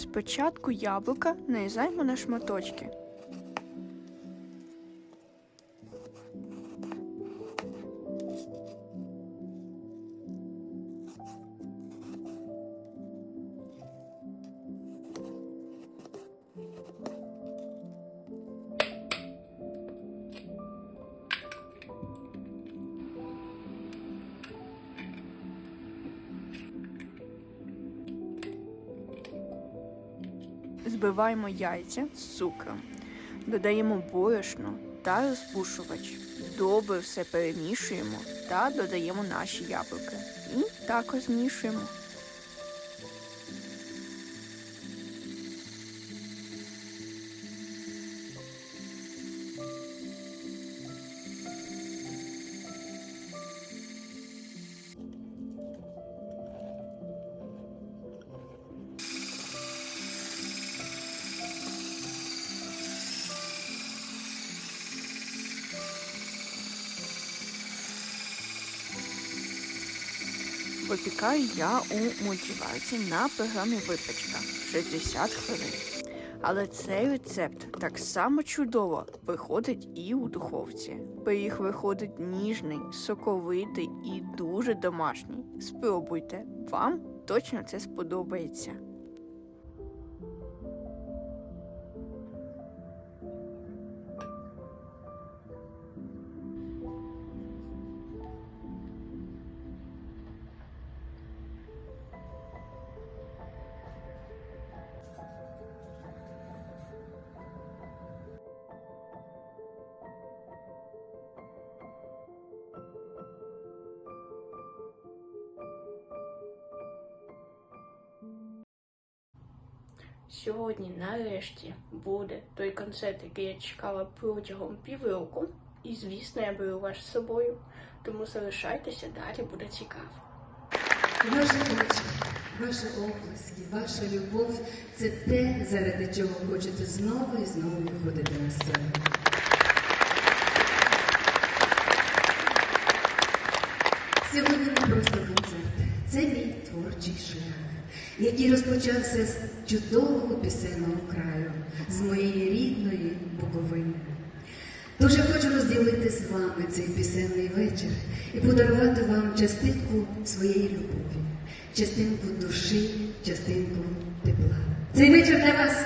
Спочатку яблука нарізаємо на шматочки. Збиваємо яйця з цукром, додаємо борошно та розпушувач. Добре все перемішуємо та додаємо наші яблука. І також змішуємо. Випікаю я у мультиварці на програмі випічка 60 хвилин. Але цей рецепт так само чудово виходить і у духовці. Пиріг виходить ніжний, соковитий і дуже домашній. Спробуйте, вам точно це сподобається. Сьогодні, нарешті, буде той концерт, який я чекала протягом півроку. І, звісно, я беру вас з собою. Тому залишайтеся, далі буде цікаво. Ваші очі, ваші оплески, ваша любов це те, заради чого хочеться знову і знову виходити на сцену. Сьогодні не просто концерт, це мій творчий шлях, який розпочався з чудового пісенного краю, з моєї рідної Буковини. Тож я хочу розділити з вами цей пісенний вечір і подарувати вам частинку своєї любові, частинку душі, частинку тепла. Цей вечір для вас.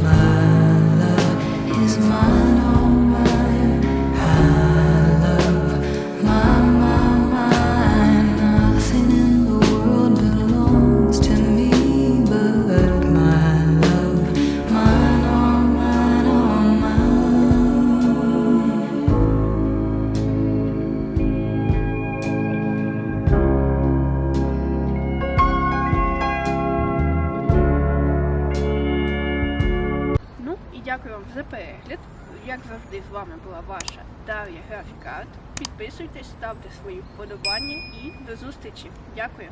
smile. Дякую вам за перегляд. Як завжди, з вами була ваша Дар'я Графікат. Підписуйтесь, ставте свої вподобання і до зустрічі. Дякую.